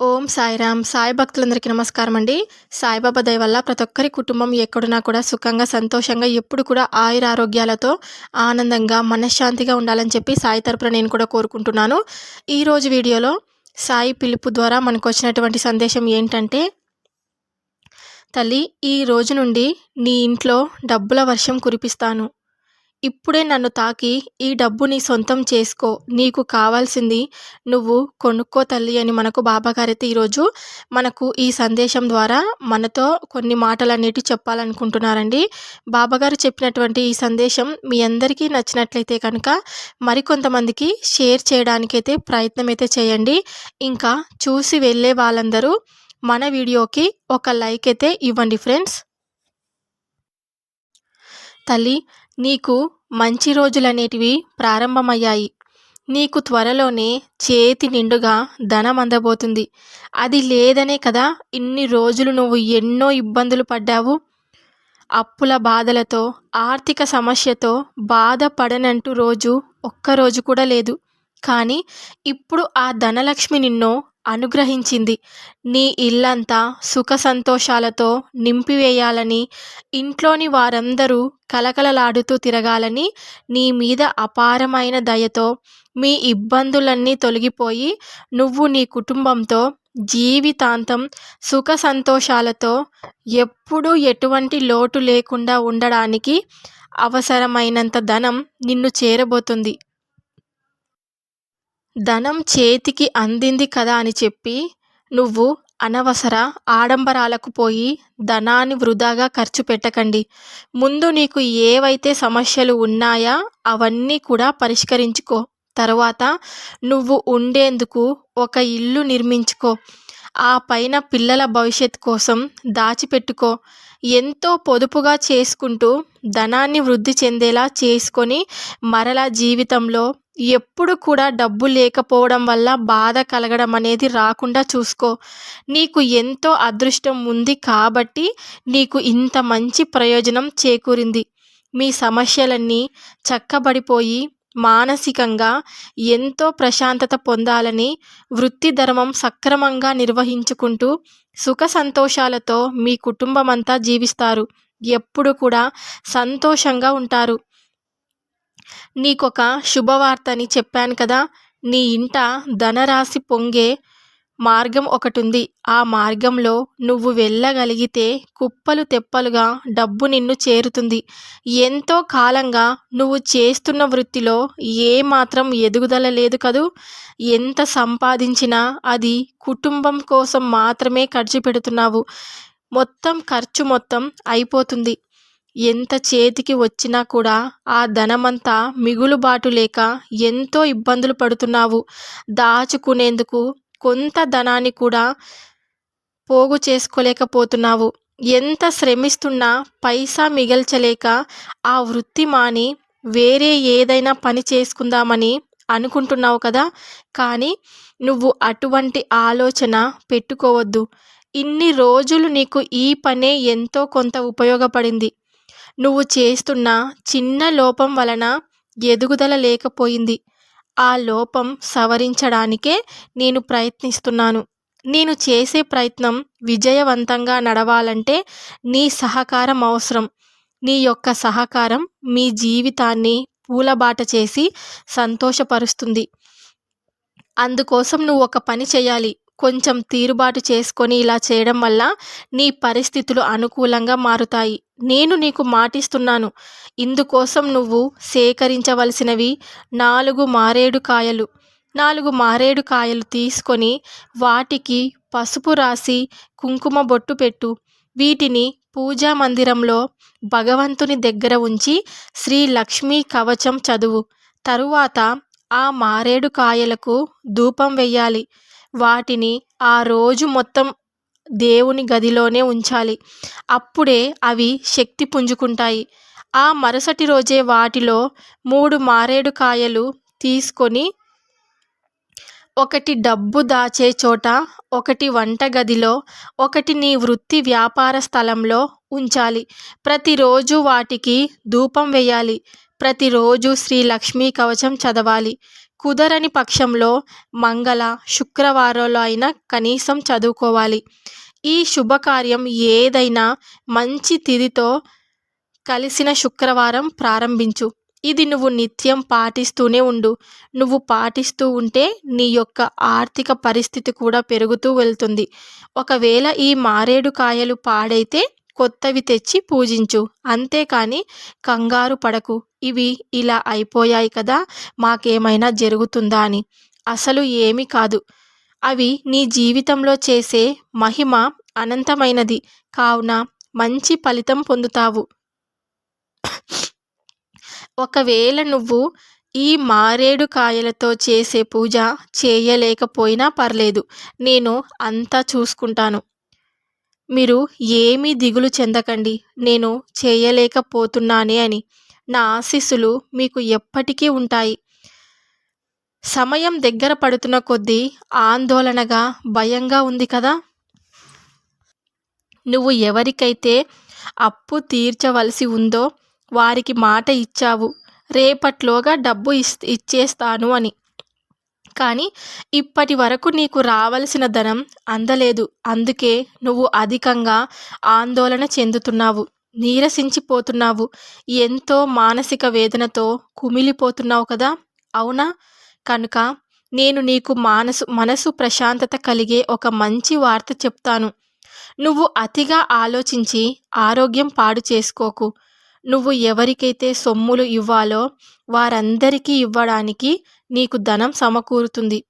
ఓం సాయిరామ్ సాయి భక్తులందరికీ నమస్కారం అండి సాయిబాబా దయ వల్ల ప్రతి ఒక్కరి కుటుంబం ఎక్కడున్నా కూడా సుఖంగా సంతోషంగా ఎప్పుడు కూడా ఆయుర ఆరోగ్యాలతో ఆనందంగా మనశ్శాంతిగా ఉండాలని చెప్పి సాయి తరపున నేను కూడా కోరుకుంటున్నాను. ఈరోజు వీడియోలో సాయి పిలుపు ద్వారా మనకు వచ్చినటువంటి సందేశం ఏంటంటే తల్లి ఈ రోజు నుండి నీ ఇంట్లో డబ్బుల వర్షం కురిపిస్తాను. ఇప్పుడే నన్ను తాకి ఈ డబ్బు నీ సొంతం చేసుకో. నీకు కావాల్సింది నువ్వు కొనుక్కో తల్లి అని మనకు బాబాగారైతే ఈరోజు మనకు ఈ సందేశం ద్వారా మనతో కొన్ని మాటలన్నిటి చెప్పాలనుకుంటున్నారండి. బాబాగారు చెప్పినటువంటి ఈ సందేశం మీ అందరికీ నచ్చినట్లయితే కనుక మరికొంతమందికి షేర్ చేయడానికైతే ప్రయత్నం అయితే చేయండి. ఇంకా చూసి వెళ్ళే వాళ్ళందరూ మన వీడియోకి ఒక లైక్ అయితే ఇవ్వండి ఫ్రెండ్స్. తల్లి నీకు మంచి రోజులనేటివి ప్రారంభమయ్యాయి. నీకు త్వరలోనే చేతి నిండుగా ధనం అందబోతుంది. అది లేదనే కదా ఇన్ని రోజులు నువ్వు ఎన్నో ఇబ్బందులు పడ్డావు? అప్పుల బాధలతో ఆర్థిక సమస్యతో బాధపడనంటూ రోజు ఒక్కరోజు కూడా లేదు. కానీ ఇప్పుడు ఆ ధనలక్ష్మి నిన్ను అనుగ్రహించింది. నీ ఇల్లంతా సుఖ సంతోషాలతో నింపివేయాలని ఇంట్లోని వారందరూ కలకలలాడుతూ తిరగాలని నీ మీద అపారమైన దయతో మీ ఇబ్బందులన్నీ తొలగిపోయి నువ్వు నీ కుటుంబంతో జీవితాంతం సుఖ సంతోషాలతో ఎప్పుడూ ఎటువంటి లోటు లేకుండా ఉండడానికి అవసరమైనంత ధనం నిన్ను చేరబోతుంది. ధనం చేతికి అందింది కదా అని చెప్పి నువ్వు అనవసర ఆడంబరాలకు పోయి ధనాన్ని వృధాగా ఖర్చు పెట్టకండి. ముందు నీకు ఏవైతే సమస్యలు ఉన్నాయా అవన్నీ కూడా పరిష్కరించుకో. తర్వాత నువ్వు ఉండేందుకు ఒక ఇల్లు నిర్మించుకో. ఆ పైన పిల్లల భవిష్యత్ కోసం దాచిపెట్టుకో. ఎంతో పొదుపుగా చేసుకుంటూ ధనాన్ని వృద్ధి చెందేలా చేసుకొని మరలా జీవితంలో ఎప్పుడు కూడా డబ్బు లేకపోవడం వల్ల బాధ కలగడం అనేది రాకుండా చూసుకో. నీకు ఎంతో అదృష్టం ఉంది కాబట్టి నీకు ఇంత మంచి ప్రయోజనం చేకూరింది. మీ సమస్యలన్నీ చక్కబడిపోయి మానసికంగా ఎంతో ప్రశాంతత పొందాలని వృత్తి ధర్మం సక్రమంగా నిర్వహించుకుంటూ సుఖ సంతోషాలతో మీ కుటుంబమంతా జీవిస్తారు. ఎప్పుడు కూడా సంతోషంగా ఉంటారు. నీకొక శుభవార్త అని చెప్పాను కదా నీ ఇంట ధనరాశి పొంగే మార్గం ఒకటి ఉంది ఆ మార్గంలో నువ్వు వెళ్ళగలిగితే కుప్పలు తెప్పలుగా డబ్బు నిన్ను చేరుతుంది. ఎంతో కాలంగా నువ్వు చేస్తున్న వృత్తిలో ఏ మాత్రం ఎదుగుదల లేదు కదూ. ఎంత సంపాదించినా అది కుటుంబం కోసం మాత్రమే ఖర్చు పెడుతున్నావు. మొత్తం ఖర్చు మొత్తం అయిపోతుంది. ఎంత చేతికి వచ్చినా కూడా ఆ ధనమంతా మిగులుబాటు లేక ఎంతో ఇబ్బందులు పడుతున్నావు. దాచుకునేందుకు కొంత ధనాన్ని కూడా పోగు చేసుకోలేకపోతున్నావు. ఎంత శ్రమిస్తున్నా పైసా మిగల్చలేక ఆ వృత్తి మాని వేరే ఏదైనా పని చేసుకుందామని అనుకుంటున్నావు కదా? కానీ నువ్వు అటువంటి ఆలోచన పెట్టుకోవద్దు. ఇన్ని రోజులు నీకు ఈ పనే ఎంతో కొంత ఉపయోగపడింది. నువ్వు చేస్తున్న చిన్న లోపం వలన ఎదుగుదల లేకపోయింది. ఆ లోపం సవరించడానికే నేను ప్రయత్నిస్తున్నాను. నేను చేసే ప్రయత్నం విజయవంతంగా నడవాలంటే నీ సహకారం అవసరం. నీ యొక్క సహకారం మీ జీవితాన్ని పూలబాట చేసి సంతోషపరుస్తుంది. అందుకోసం నువ్వు ఒక పని చేయాలి. కొంచెం తీరుబాటు చేసుకొని ఇలా చేయడం వల్ల నీ పరిస్థితులు అనుకూలంగా మారుతాయి. నేను నీకు మాటిస్తున్నాను. ఇందుకోసం నువ్వు సేకరించవలసినవి నాలుగు మారేడు కాయలు. నాలుగు మారేడు కాయలు తీసుకొని వాటికి పసుపు రాసి కుంకుమ బొట్టు పెట్టు. వీటిని పూజా మందిరంలో భగవంతుని దగ్గర ఉంచి శ్రీ లక్ష్మీ కవచం చదువు. తరువాత ఆ మారేడు కాయలకు ధూపం వెయ్యాలి. వాటిని ఆ రోజు మొత్తం దేవుని గదిలోనే ఉంచాలి. అప్పుడే అవి శక్తి పుంజుకుంటాయి. ఆ మరుసటి రోజే వాటిలో మూడు మారేడు కాయలు తీసుకొని ఒకటి డబ్బు దాచే చోట ఒకటి వంటగదిలో ఒకటి నీ వృత్తి వ్యాపార స్థలంలో ఉంచాలి. ప్రతిరోజు వాటికి ధూపం వేయాలి. ప్రతిరోజు శ్రీ లక్ష్మీ కవచం చదవాలి. కుదరని పక్షంలో మంగళ శుక్రవారంలో అయినా కనీసం చదువుకోవాలి. ఈ శుభకార్యం ఏదైనా మంచి తిథితో కలిసిన శుక్రవారం ప్రారంభించు. ఇది నువ్వు నిత్యం పాటిస్తూనే ఉండు. నువ్వు పాటిస్తూ ఉంటే నీ యొక్క ఆర్థిక పరిస్థితి కూడా పెరుగుతూ వెళ్తుంది. ఒకవేళ ఈ మారేడు కాయలు పాడైతే కొత్తవి తెచ్చి పూజించు. అంతేకాని కంగారు పడకు. ఇవి ఇలా అయిపోయాయి కదా మాకేమైనా జరుగుతుందా అని. అసలు ఏమీ కాదు. అవి నీ జీవితంలో చేసే మహిమ అనంతమైనది. కావున మంచి ఫలితం పొందుతావు. ఒకవేళ నువ్వు ఈ మారేడు కాయలతో చేసే పూజ చేయలేకపోయినా పర్లేదు. నేను అంతా చూసుకుంటాను. మీరు ఏమీ దిగులు చెందకండి. నేను చేయలేకపోతున్నానే అని. నా ఆశీస్సులు మీకు ఎప్పటికీ ఉంటాయి. సమయం దగ్గర పడుతున్న కొద్దీ ఆందోళనగా భయంగా ఉంది కదా? నువ్వు ఎవరికైతే అప్పు తీర్చవలసి ఉందో వారికి మాట ఇచ్చావు రేపట్లోగా డబ్బు ఇస్ ఇచ్చేస్తాను అని. కానీ ఇప్పటి వరకు నీకు రావలసిన ధనం అందలేదు. అందుకే నువ్వు అధికంగా ఆందోళన చెందుతున్నావు నీరసించిపోతున్నావు ఎంతో మానసిక వేదనతో కుమిలిపోతున్నావు కదా? అవునా? కనుక నేను నీకు మానసు మనసు ప్రశాంతత కలిగే ఒక మంచి వార్త చెప్తాను. నువ్వు అతిగా ఆలోచించి ఆరోగ్యం పాడు చేసుకోకు. నువ్వు ఎవరికైతే సొమ్ములు ఇవ్వాలో వారందరికీ ఇవ్వడానికి నీకు ధనం సమకూరుతుంది.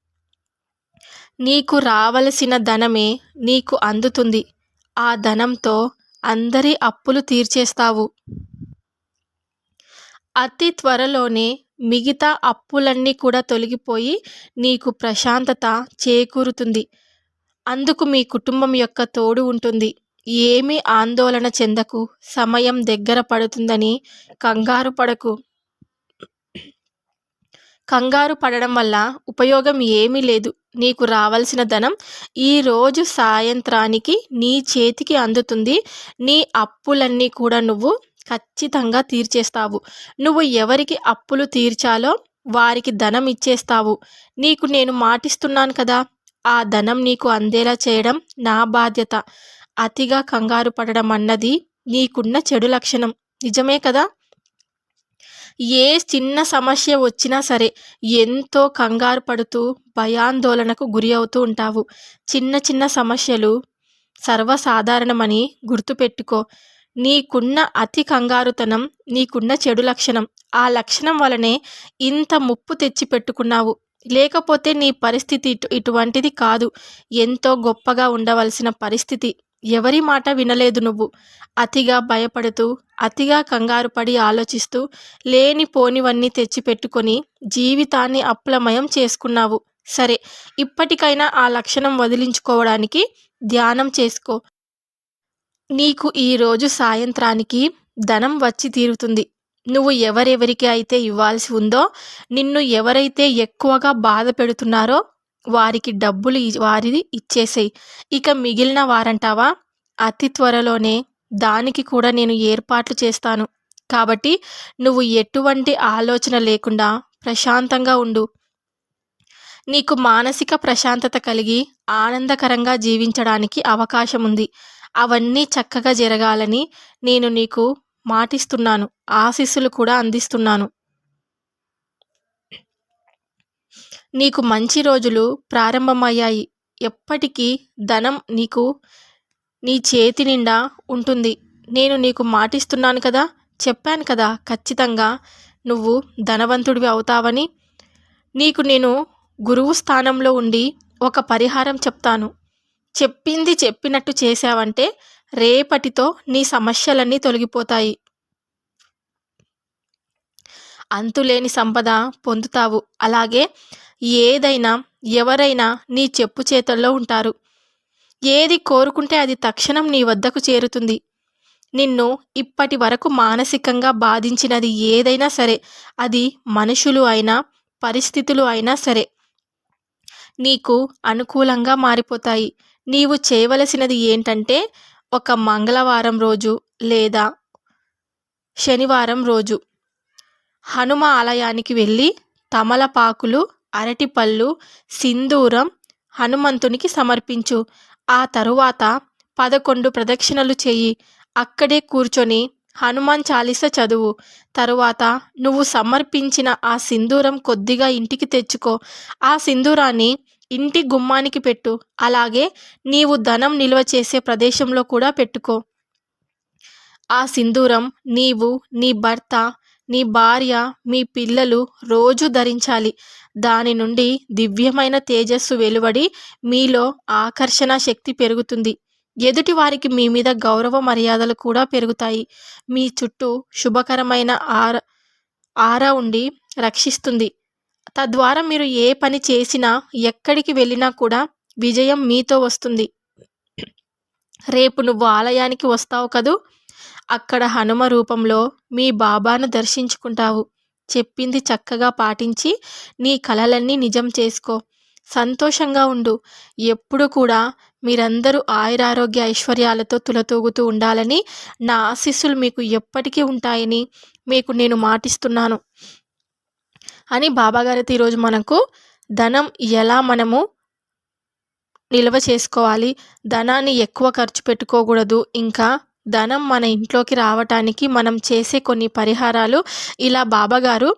నీకు రావలసిన ధనమే నీకు అందుతుంది. ఆ ధనంతో అందరి అప్పులు తీర్చేస్తావు. అతి త్వరలోనే మిగతా అప్పులన్నీ కూడా తొలగిపోయి నీకు ప్రశాంతత చేకూరుతుంది. అందుకు మీ కుటుంబం యొక్క తోడు ఉంటుంది. ఏమీ ఆందోళన చెందకు. సమయం దగ్గర పడుతుందని కంగారు పడకు. కంగారు పడడం వల్ల ఉపయోగం ఏమీ లేదు. నీకు రావాల్సిన ధనం ఈరోజు సాయంత్రానికి నీ చేతికి అందుతుంది. నీ అప్పులన్నీ కూడా నువ్వు ఖచ్చితంగా తీర్చేస్తావు. నువ్వు ఎవరికి అప్పులు తీర్చాలో వారికి ధనం ఇచ్చేస్తావు. నీకు నేను మాటిస్తున్నాను కదా ఆ ధనం నీకు అందేలా చేయడం నా బాధ్యత. అతిగా కంగారు పడడం అన్నది నీకున్న చెడు లక్షణం. నిజమే కదా? ఏ చిన్న సమస్య వచ్చినా సరే ఎంతో కంగారు పడుతూ భయాందోళనకు గురి అవుతూ ఉంటావు. చిన్న చిన్న సమస్యలు సర్వసాధారణమని గుర్తుపెట్టుకో. నీకున్న అతి కంగారుతనం నీకున్న చెడు లక్షణం. ఆ లక్షణం వలనే ఇంత ముప్పు తెచ్చి పెట్టుకున్నావు. లేకపోతే నీ పరిస్థితి ఇటు ఇటువంటిది కాదు. ఎంతో గొప్పగా ఉండవలసిన పరిస్థితి. ఎవరి మాట వినలేదు నువ్వు. అతిగా భయపడుతూ అతిగా కంగారు పడి ఆలోచిస్తూ లేని పోనివన్నీ తెచ్చిపెట్టుకొని జీవితాన్ని అప్లమయం చేసుకున్నావు. సరే ఇప్పటికైనా ఆ లక్షణం వదిలించుకోవడానికి ధ్యానం చేసుకో. నీకు ఈరోజు సాయంత్రానికి ధనం వచ్చి తీరుతుంది. నువ్వు ఎవరెవరికి అయితే ఇవ్వాల్సి ఉందో నిన్ను ఎవరైతే ఎక్కువగా బాధ పెడుతున్నారో వారికి డబ్బులు వారిది ఇచ్చేసేయి. ఇక మిగిలిన వారంటావా? అతి త్వరలోనే దానికి కూడా నేను ఏర్పాట్లు చేస్తాను. కాబట్టి నువ్వు ఎటువంటి ఆలోచన లేకుండా ప్రశాంతంగా ఉండు. నీకు మానసిక ప్రశాంతత కలిగి ఆనందకరంగా జీవించడానికి అవకాశం ఉంది అవన్నీ చక్కగా జరగాలని నేను నీకు మాటిస్తున్నాను. ఆశీస్సులు కూడా అందిస్తున్నాను. నీకు మంచి రోజులు ప్రారంభమయ్యాయి. ఎప్పటికీ ధనం నీకు నీ చేతి నిండా ఉంటుంది. నేను నీకు మాటిస్తున్నాను కదా? చెప్పాను కదా ఖచ్చితంగా నువ్వు ధనవంతుడివి అవుతావని. నీకు నేను గురువు స్థానంలో ఉండి ఒక పరిహారం చెప్తాను. చెప్పింది చెప్పినట్టు చేశావంటే రేపటితో నీ సమస్యలన్నీ తొలగిపోతాయి. అంతులేని సంపద పొందుతావు. అలాగే ఏదైనా ఎవరైనా నీ చెప్పు చేతల్లో ఉంటారు. ఏది కోరుకుంటే అది తక్షణం నీ వద్దకు చేరుతుంది. నిన్ను ఇప్పటి వరకు మానసికంగా బాధించినది ఏదైనా సరే అది మనుషులు అయినా పరిస్థితులు అయినా సరే నీకు అనుకూలంగా మారిపోతాయి. నీవు చేయవలసినది ఏంటంటే ఒక మంగళవారం రోజు లేదా శనివారం రోజు హనుమ ఆలయానికి వెళ్ళి తమలపాకులు అరటిపళ్ళు సింధూరం హనుమంతునికి సమర్పించు. ఆ తరువాత పదకొండు ప్రదక్షిణలు చేయి. అక్కడే కూర్చొని హనుమాన్ చాలీస చదువు. తరువాత నువ్వు సమర్పించిన ఆ సింధూరం కొద్దిగా ఇంటికి తెచ్చుకో. ఆ సింధూరాన్ని ఇంటి గుమ్మానికి పెట్టు. అలాగే నీవు ధనం నిల్వ చేసే ప్రదేశంలో కూడా పెట్టుకో. ఆ సింధూరం నీవు నీ భర్త నీ భార్య మీ పిల్లలు రోజు ధరించాలి. దాని నుండి దివ్యమైన తేజస్సు వెలువడి మీలో ఆకర్షణ శక్తి పెరుగుతుంది. ఎదుటి వారికి మీ మీద గౌరవ మర్యాదలు కూడా పెరుగుతాయి. మీ చుట్టూ శుభకరమైన ఆర ఆరా ఉండి రక్షిస్తుంది. తద్వారా మీరు ఏ పని చేసినా ఎక్కడికి వెళ్ళినా కూడా విజయం మీతో వస్తుంది. రేపు నువ్వు ఆలయానికి వస్తావు కదూ? అక్కడ హనుమ రూపంలో మీ బాబాను దర్శించుకుంటావు. చెప్పింది చక్కగా పాటించి నీ కలలన్నీ నిజం చేసుకో. సంతోషంగా ఉండు. ఎప్పుడు కూడా మీరందరూ ఆయురారోగ్య ఐశ్వర్యాలతో తులతూగుతూ ఉండాలని నా ఆశీస్సులు మీకు ఎప్పటికీ ఉంటాయని మీకు నేను మాటిస్తున్నాను. అని బాబాగారైతే ఈరోజు మనకు ధనం ఎలా మనము నిల్వ చేసుకోవాలి? ధనాన్ని ఎక్కువ ఖర్చు పెట్టుకోకూడదు. ఇంకా ధనం మన ఇంట్లోకి రావటానికి మనం చేసే కొన్ని పరిహారాలు. ఇలా బాబాగారు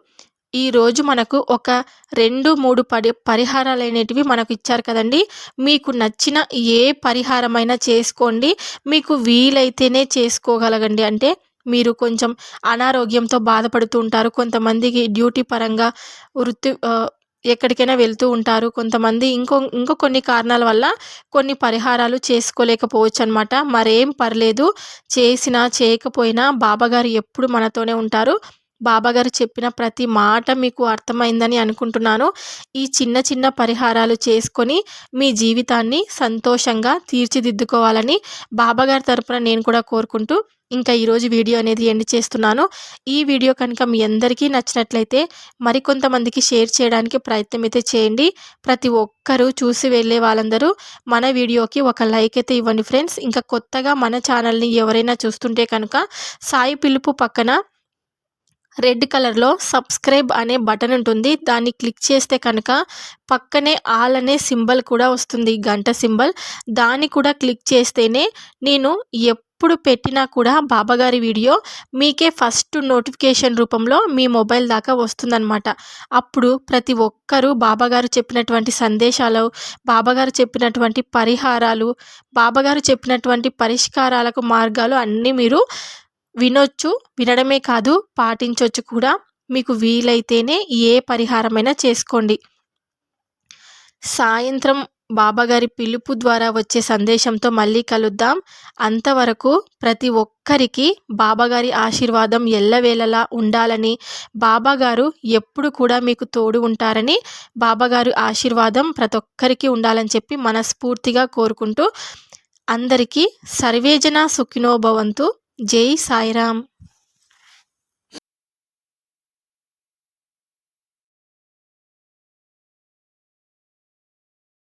ఈరోజు మనకు ఒక రెండు మూడు పరి పరిహారాలు అనేటివి మనకు ఇచ్చారు కదండి. మీకు నచ్చిన ఏ పరిహారమైనా చేసుకోండి. మీకు వీలైతేనే చేసుకోగలగండి. అంటే మీరు కొంచెం అనారోగ్యంతో బాధపడుతూ ఉంటారు. కొంతమందికి డ్యూటీ పరంగా వృత్తి ఎక్కడికైనా వెళ్తూ ఉంటారు. కొంతమంది ఇంకో ఇంకో కొన్ని కారణాల వల్ల కొన్ని పరిహారాలు చేసుకోలేకపోవచ్చు అనమాట మరేం పర్లేదు. చేసినా చేయకపోయినా బాబాగారు ఎప్పుడు మనతోనే ఉంటారు. బాబాగారు చెప్పిన ప్రతి మాట మీకు అర్థమైందని అనుకుంటున్నాను. ఈ చిన్న చిన్న పరిహారాలు చేసుకొని మీ జీవితాన్ని సంతోషంగా తీర్చిదిద్దుకోవాలని బాబాగారి తరపున నేను కూడా కోరుకుంటూ ఇంకా ఈరోజు వీడియో అనేది ఎండ్ చేస్తున్నాను. ఈ వీడియో కనుక మీ అందరికీ నచ్చినట్లయితే మరికొంతమందికి షేర్ చేయడానికి ప్రయత్నం అయితే చేయండి. ప్రతి ఒక్కరూ చూసి వెళ్ళే వాళ్ళందరూ మన వీడియోకి ఒక లైక్ అయితే ఇవ్వండి ఫ్రెండ్స్. ఇంకా కొత్తగా మన ఛానల్ని ఎవరైనా చూస్తుంటే కనుక సాయి పిలుపు పక్కన రెడ్ కలర్లో సబ్స్క్రైబ్ అనే బటన్ ఉంటుంది. దాన్ని క్లిక్ చేస్తే కనుక పక్కనే ఆల్ అనే సింబల్ కూడా వస్తుంది. గంట సింబల్. దాన్ని కూడా క్లిక్ చేస్తేనే నేను ఎప్పుడు పెట్టినా కూడా బాబాగారి వీడియో మీకే ఫస్ట్ నోటిఫికేషన్ రూపంలో మీ మొబైల్ దాకా వస్తుందన్నమాట. అప్పుడు ప్రతి ఒక్కరూ బాబాగారు చెప్పినటువంటి సందేశాలు బాబాగారు చెప్పినటువంటి పరిహారాలు బాబాగారు చెప్పినటువంటి పరిష్కారాలకు మార్గాలు అన్నీ మీరు వినొచ్చు వినడమే కాదు పాటించవచ్చు కూడా. మీకు వీలైతేనే ఏ పరిహారమైనా చేసుకోండి. సాయంత్రం బాబాగారి పిలుపు ద్వారా వచ్చే సందేశంతో మళ్ళీ కలుద్దాం. అంతవరకు ప్రతి ఒక్కరికి బాబాగారి ఆశీర్వాదం ఎల్లవేళలా ఉండాలని బాబాగారు ఎప్పుడు కూడా మీకు తోడు ఉంటారని బాబాగారు ఆశీర్వాదం ప్రతి ఒక్కరికి ఉండాలని చెప్పి మనస్ఫూర్తిగా కోరుకుంటూ అందరికీ సర్వేజన సుఖినోభవంతు జై సాయిరామ్